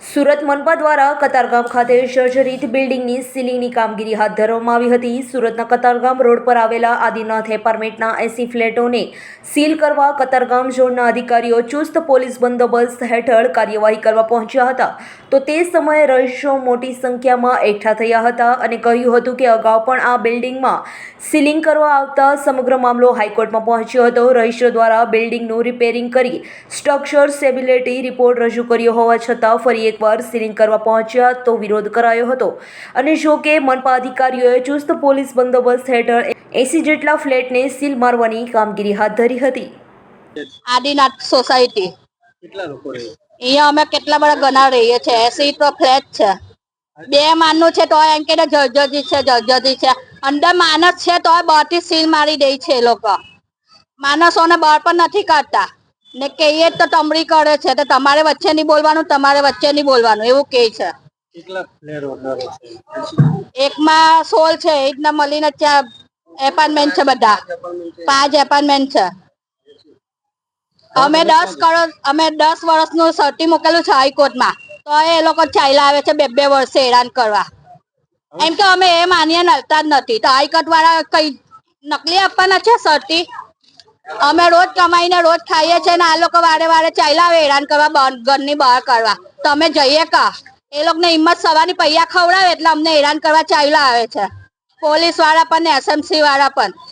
સુરત મનપા દ્વારા કતારગામ ખાતે સર્જરીત બિલ્ડિંગની સીલિંગની કામગીરી હાથ ધરવામાં આવી હતી. સુરતના કતારગામ રોડ પર આવેલા આદિનાથ એપાર્ટમેન્ટના એસી ફ્લેટોને સીલ કરવા કતારગામ ઝોનના અધિકારીઓ ચુસ્ત પોલીસ બંદોબસ્ત હેઠળ કાર્યવાહી કરવા પહોંચ્યા હતા. તો તે સમયે રહીશો મોટી સંખ્યામાં એકઠા થયા હતા અને કહ્યું હતું કે અગાઉ પણ આ બિલ્ડિંગમાં સીલિંગ કરવા આવતા સમગ્ર મામલો હાઈકોર્ટમાં પહોંચ્યો હતો. રહીશો દ્વારા બિલ્ડિંગનું રિપેરિંગ કરી સ્ટ્રક્ચર સ્ટેબિલિટી રિપોર્ટ રજૂ કર્યો હોવા છતાં ફરી એકવાર સીલિંગ કરવા પહોંચ્યા તો વિરોધ કરાયો હતો. અને જો કે મનપા અધિકારીઓએ ચુસ્ત પોલીસ બંદોબસ્ત હેઠળ એસી જેટલા ફ્લેટને સીલ મારવાની કામગીરી હાથ ધરી હતી. આદિનાથ સોસાયટી. કેટલા લોકો રહે? અહીંયા અમે કેટલા બધા ગણા રહીએ છીએ. એસી તો ફ્લેટ છે. બે માનનું છે તોય એમ કે જજજી છે જજજી છે. અંદર માણસ છે તોય બહારથી સીલ મારી દે છે એ લોકો. માણસોને બહાર પણ નથી કાઢતા. ને કહીએ જ તો તમરી કરે છે તો તમારે વચ્ચે નહીં બોલવાનું તમારે વચ્ચે નહીં બોલવાનું એવું કે છે. એકમાં સોલ છે એ રીતના મળીને ત્યાં એપાર્ટમેન્ટ છે બધા. પાંચ એપાર્ટમેન્ટ છે. અમે દસ કરોડ અમે દસ વર્ષનું સર્ટી મૂકેલું છે હાઈકોર્ટમાં. તો એ લોકો ચાલ્યા આવે છે બે બે વર્ષે હેરાન કરવા. એમ કે અમે એ માનીએ નડતા જ નથી. તો હાઈકોર્ટ વાળા કઈ નકલી આપવાના છે સર્ટી અમે રોજ કમાઈને રોજ ખાઈએ છીએ ને આ લોકો વારે વારે ચાલ્યા હેરાન કરવા ઘરની બહાર કરવા તમે જઈએ કા? એ લોકોને હિંમત સવારની પૈયા ખવડાવે એટલે અમને હેરાન કરવા ચાલ્યા આવે છે. પોલીસવાળા પણ ને એસએમસી વાળા પણ.